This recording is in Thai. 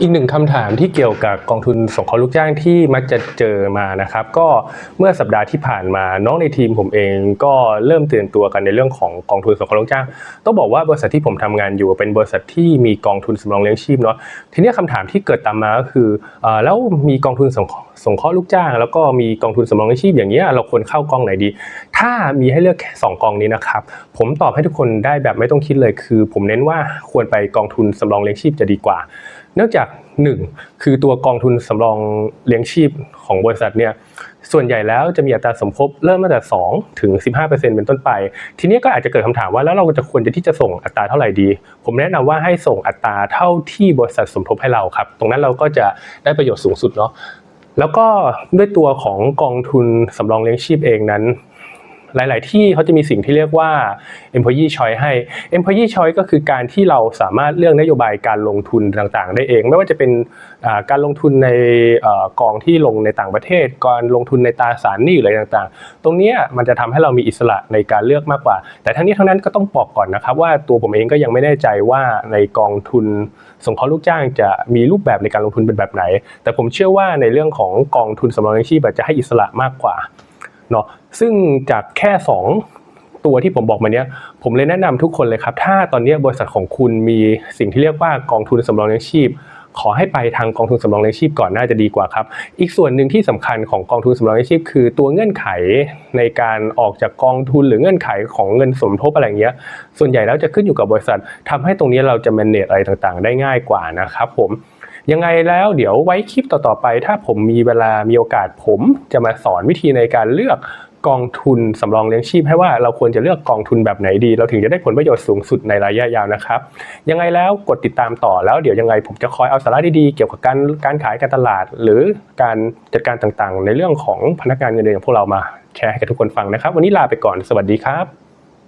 อีกหนึ่งคำถามที่เกี่ยวกับกองทุนสงเคราะห์ลูกจ้างที่มักจะเจอมานะครับ ก็เมื่อสัปดาห์ที่ผ่านมาน้องในทีมผมเองก็เริ่มตื่นตัวกันในเรื่องของกองทุนสงเคราะห์ลูกจ้าง ต้องบอกว่าบริษัทที่ผมทำงานอยู่เป็นบริษัทที่มีกองทุนสำรองเลี้ยงชีพเนาะทีนี้คำถามที่เกิดตามมาก็คือเอ่อแล้วมีกองทุนสงสงเคราะห์ลูกจ้าง แล้วก็มีกองทุนสำรองเลี้ยงชีพอย่างเงี้ยเราควรเข้ากองไหนดี ถ้ามีให้เลือกแค่สองกองนี้นะครับผมตอบให้ทุกคนได้แบบไม่ต้องคิดเลยคือ ผมเน้นว่าควรไปกองทุนสำรองเลี้ยงชีพจะดีกว่า เนื่องจากหนึ่งคือตัวกองทุนสำรองเลี้ยงชีพของบริษัทเนี่ยส่วนใหญ่แล้วจะมีอัตราสมทบเริ่มตั้งแต่2ถึง 15%เป็นต้นไป ทีนี้ก็อาจจะเกิดคำถามว่าแล้วเราจะควรจะที่จะส่งอัตราเท่าไหร่ดี ผมแนะนำว่าให้ส่งอัตราเท่าที่บริษัทสมทบให้เราครับ ตรงนั้นเราก็จะได้ประโยชน์สูงสุดเนาะแล้วก็ด้วยตัวของกองทุนสำรองเลี้ยงชีพเองนั้น หลาย ๆ ที่เขาจะมีสิ่งที่เรียกว่า employee choice ให้ employee choice ก็คือการที่เราสามารถเลือกนโยบายการลงทุนต่าง ๆ ได้เอง ไม่ว่าจะเป็นการลงทุนในกองที่ลงในต่างประเทศการลงทุนในตราสารหนี้หรืออะไรต่าง ๆ ตรงนี้มันจะทำให้เรามีอิสระในการเลือกมากกว่า แต่ทั้งนี้ทั้งนั้นก็ต้องบอกก่อนนะครับว่าตัวผมเองก็ยังไม่แน่ใจว่าในกองทุนสงเคราะห์ลูกจ้างจะมีรูปแบบในการลงทุนเป็นแบบไหน แต่ผมเชื่อว่าในเรื่องของกองทุนสำรองเลี้ยงชีพจะให้อิสระมากกว่า เนาะซึ่งจากแค่ 2 ตัวที่ผมบอกมาเนี้ยผมเลยแนะนำทุกคนเลยครับ ถ้าตอนนี้บริษัทของคุณมีสิ่งที่เรียกว่ากองทุนสำรองเลี้ยงชีพ ขอให้ไปทางกองทุนสำรองเลี้ยงชีพก่อนน่าจะดีกว่าครับ อีกส่วนหนึ่งที่สำคัญของกองทุนสำรองเลี้ยงชีพ คือตัวเงื่อนไขในการออกจากกองทุนหรือเงื่อนไขของเงินสมทบอะไรเงี้ย ส่วนใหญ่แล้วจะขึ้นอยู่กับบริษัททำให้ตรงนี้เราจะ manage อะไรต่างๆ ได้ง่ายกว่านะครับผม ยังไงแล้วเดี๋ยวไว้คลิปต่อๆไป ถ้าผมมีเวลามีโอกาสผมจะมาสอนวิธีในการเลือกกองทุนสำรองเลี้ยงชีพให้ว่าเราควรจะเลือกกองทุนแบบไหนดี เราถึงจะได้ผลประโยชน์สูงสุดในระยะยาวนะครับ ยังไงแล้วกดติดตามต่อแล้วเดี๋ยวยังไงผมจะคอยเอาสาระดีๆ เกี่ยวกับการการขายการตลาด หรือการจัดการต่างๆ ในเรื่องของพนักงานเงินเดือนของพวกเรามาแชร์ให้กับทุกคนฟังนะครับ วันนี้ลาไปก่อนสวัสดีครับ